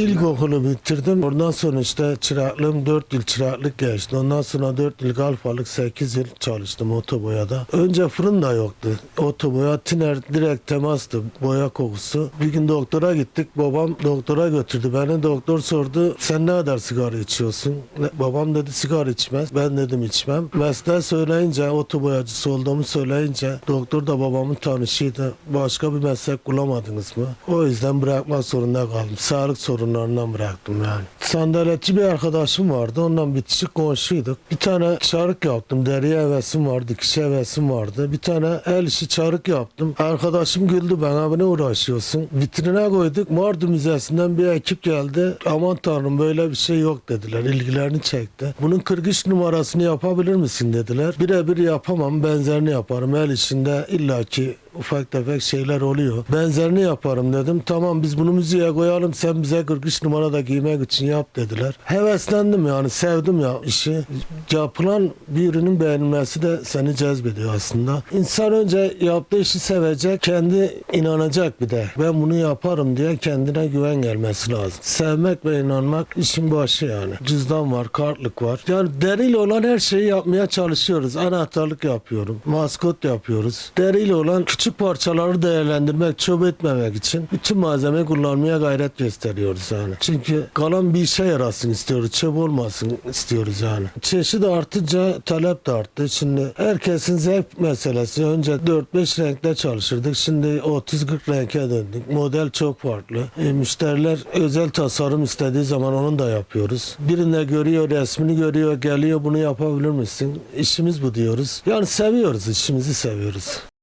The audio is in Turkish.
İlkokulu bitirdim. Ondan sonra işte çıraklığım 4 yıl çıraklık geçti. Ondan sonra 4 yıl alfalık 8 yıl çalıştım otoboyada. Önce fırın da yoktu. Otoboya tiner direkt temastı boya kokusu. Bir gün doktora gittik. Babam doktora götürdü beni. Doktor sordu sen ne kadar sigara içiyorsun? Babam dedi sigara içmez. Ben dedim içmem. Mesleği söyleyince otoboyacısı olduğumu söyleyince doktor da babamın tanışıydı. Başka bir meslek bulamadınız mı? O yüzden bırakmak zorunda kaldım. Sağlık sorunlarından bıraktım yani. Sandaletçi bir arkadaşım vardı. Ondan bitişik komşuyduk. Bir tane çarık yaptım. Deri hevesim vardı. Dikiş hevesim vardı. Bir tane el işi çarık yaptım. Arkadaşım güldü bana. Ne uğraşıyorsun? Vitrine koyduk. Mardı Müzesi'nden bir ekip geldi. Aman tanrım böyle bir şey yok dediler. İlgilerini çekti. Bunun kırgış numarasını yapabilir misin dediler. Birebir yapamam. Benzerini yaparım. El işinde illaki ufak tefek şeyler oluyor. Benzerini yaparım dedim. Tamam biz bunu müziğe koyalım. Sen bize 43 numarada giymek için yap dediler. Heveslendim yani. Sevdim ya işi. Yapılan bir ürünün beğenilmesi de seni cezbediyor aslında. İnsan önce yaptığı işi sevecek. Kendi inanacak bir de. Ben bunu yaparım diye kendine güven gelmesi lazım. Sevmek ve inanmak işin başı yani. Cüzdan var, kartlık var. Yani deriyle olan her şeyi yapmaya çalışıyoruz. Anahtarlık yapıyorum. Maskot yapıyoruz. Deriyle olan küçük parçaları değerlendirmek, çöp etmemek için bütün malzemeyi kullanmaya gayret gösteriyoruz yani. Çünkü kalan bir işe yarasın istiyoruz. Çöp olmasın istiyoruz yani. Çeşit artınca talep de arttı. Şimdi herkesin zevk meselesi. Önce 4-5 renkte çalışırdık. Şimdi 30-40 renke döndük. Model çok farklı. E, müşteriler özel tasarım istediği zaman onu da yapıyoruz. Birinde görüyor, resmini görüyor, geliyor bunu yapabilir misin? İşimiz bu diyoruz. Yani seviyoruz, işimizi seviyoruz.